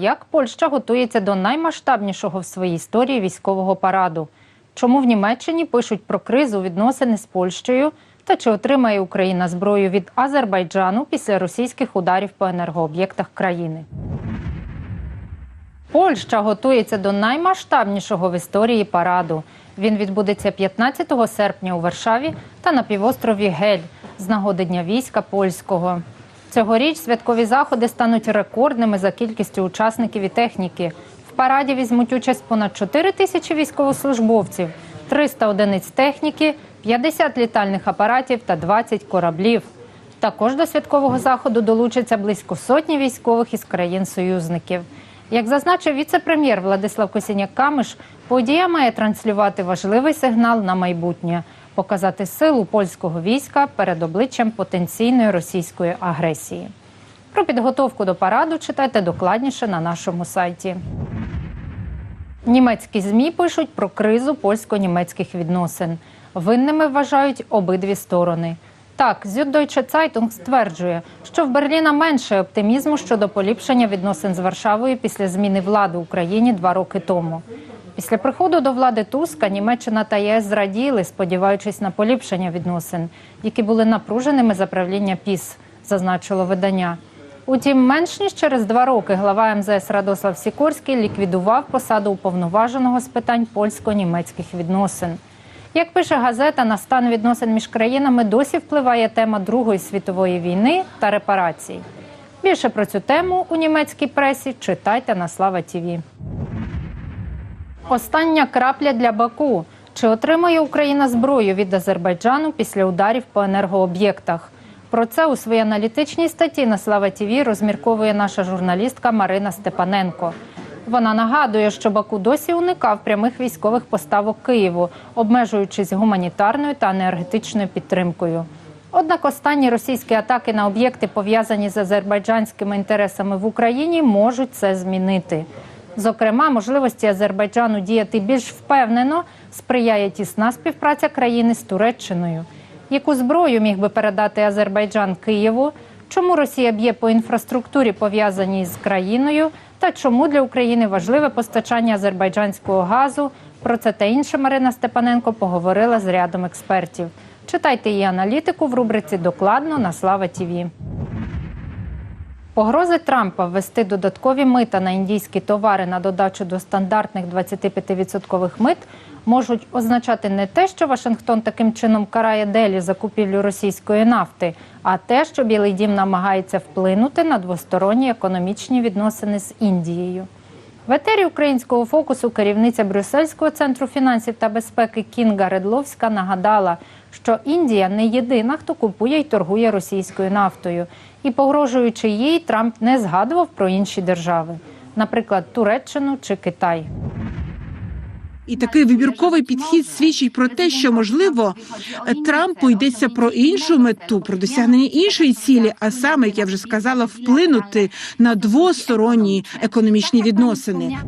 Як Польща готується до наймасштабнішого в своїй історії військового параду? Чому в Німеччині пишуть про кризу відносини з Польщею? Та чи отримає Україна зброю від Азербайджану після російських ударів по енергооб'єктах країни? Польща готується до наймасштабнішого в історії параду. Він відбудеться 15 серпня у Варшаві та на півострові Гель з нагоди Дня війська польського. Цьогоріч святкові заходи стануть рекордними за кількістю учасників і техніки. В параді візьмуть участь понад 4 тисячі військовослужбовців, 300 одиниць техніки, 50 літальних апаратів та 20 кораблів. Також до святкового заходу долучаться близько сотні військових із країн-союзників. Як зазначив віце-прем'єр Владислав Косіняк-Камиш, подія має транслювати важливий сигнал на майбутнє, показати силу польського війська перед обличчям потенційної російської агресії. Про підготовку до параду читайте докладніше на нашому сайті. Німецькі змі пишуть про кризу польсько-німецьких відносин. Винними вважають обидві сторони. Так, Süddeutsche Zeitung стверджує, що в Берліна менше оптимізму щодо поліпшення відносин з Варшавою після зміни влади в Україні два роки тому. Після приходу до влади Туска Німеччина та ЄС зраділи, сподіваючись на поліпшення відносин, які були напруженими за правління ПІС, зазначило видання. Утім, менш ніж через два роки глава МЗС Радослав Сікорський ліквідував посаду уповноваженого з питань польсько-німецьких відносин. Як пише газета, на стан відносин між країнами досі впливає тема Другої світової війни та репарацій. Більше про цю тему у німецькій пресі читайте на Слава Тіві. Остання крапля для Баку. Чи отримає Україна зброю від Азербайджану після ударів по енергооб'єктах? Про це у своїй аналітичній статті на Слава Тіві розмірковує наша журналістка Марина Степаненко. Вона нагадує, що Баку досі уникав прямих військових поставок Києву, обмежуючись гуманітарною та енергетичною підтримкою. Однак останні російські атаки на об'єкти, пов'язані з азербайджанськими інтересами в Україні, можуть це змінити. Зокрема, можливості Азербайджану діяти більш впевнено сприяє тісна співпраця країни з Туреччиною. Яку зброю міг би передати Азербайджан Києву? Чому Росія б'є по інфраструктурі, пов'язаній з країною? Та чому для України важливе постачання азербайджанського газу? Про це та інше Марина Степаненко поговорила з рядом експертів. Читайте її аналітику в рубриці Докладно на Слава Тіві. Погрози Трампа ввести додаткові мита на індійські товари на додачу до стандартних 25% мит можуть означати не те, що Вашингтон таким чином карає Делі за купівлю російської нафти, а те, що Білий Дім намагається вплинути на двосторонні економічні відносини з Індією. В етері українського фокусу керівниця Брюссельського центру фінансів та безпеки Кінга Редловська нагадала, що Індія не єдина, хто купує й торгує російською нафтою. І, погрожуючи їй, Трамп не згадував про інші держави, наприклад, Туреччину чи Китай. І такий вибірковий підхід свідчить про те, що можливо Трампу йдеться про іншу мету, про досягнення іншої цілі, а саме, як я вже сказала, вплинути на двосторонні економічні відносини.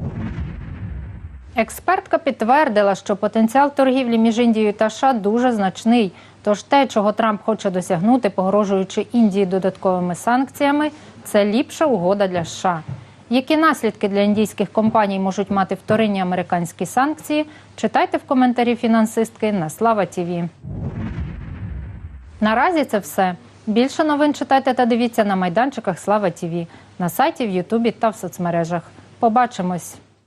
Експертка підтвердила, що потенціал торгівлі між Індією та США дуже значний. Тож те, чого Трамп хоче досягнути, погрожуючи Індії додатковими санкціями, це ліпша угода для США. Які наслідки для індійських компаній можуть мати вторинні американські санкції? Читайте в коментарі фінансистки на Слава Тіві. Наразі це все. Більше новин читайте та дивіться на майданчиках Слава Тіві, на сайті, в Ютубі та в соцмережах. Побачимось!